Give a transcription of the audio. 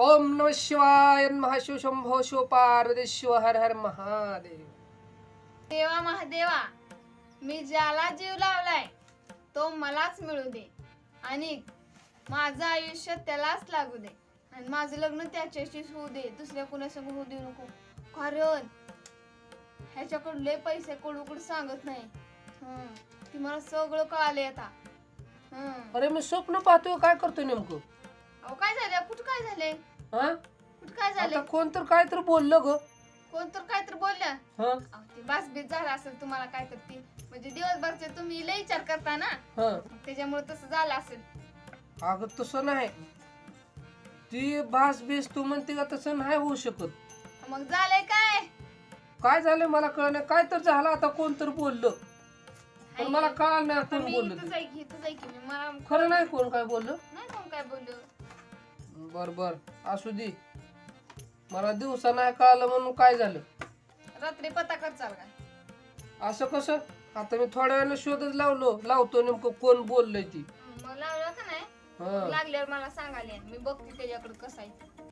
ओम नम शिवाय महाशिव शंभो शिव पार्वती शिव हर हर महादेव। देवा महादेवा मी ज्याला जीव लावलाय तो मलाच मिळू दे आणि माझं आयुष्य त्यालाच लागू दे. आणि माझं लग्न त्याच्याशी होऊ दे दुसऱ्या कुणासंग होऊ देऊ नको. कारण ह्याच्याकडून लय पैसे कुडूकुड सांगत नाही. हं. ती मला सगळं कळाले आता. हं. अरे मी स्वप्न पाहतोय काय करतोय नेमकं? झाले? हा? कुठं काय झाले? आता कोण तर काय तर बोललं ग. कोण तर काय तर बोलल्या हा? अहो, ते बासबीत झालं असेल तुम्हाला काय तर ती. म्हणजे दिवसभरचे तुम्ही लय विचार करता ना? हा. त्याच्यामुळे तसं झालं असेल. अगं तसं नाही. ती भास बीस तू म्हणते का तसं नाही होऊ शकत. मग झालंय काय? काय झालं मला कळलं काय तर झालं आता कोण तर बोललं. पण मला कळलं नाही आता कोण मी बोललं इथंच इथंच ऐक मी. मला खरं नाही कोण काय बोललं? नाही कोण काय बोललो. बर बर. असू दे. मला दिवसा नाही कळालं म्हणून काय झालं? रात्री पता कर चाल काय? असं कसं? आता मी थोड्या वेळानं शोधच लावलो लावतो नेमकं कोण बोललंय ती. मग लावलं का नाही? हा. लागल्यावर मला सांगाले मी बघते त्याच्याकडे कसं आहे ते.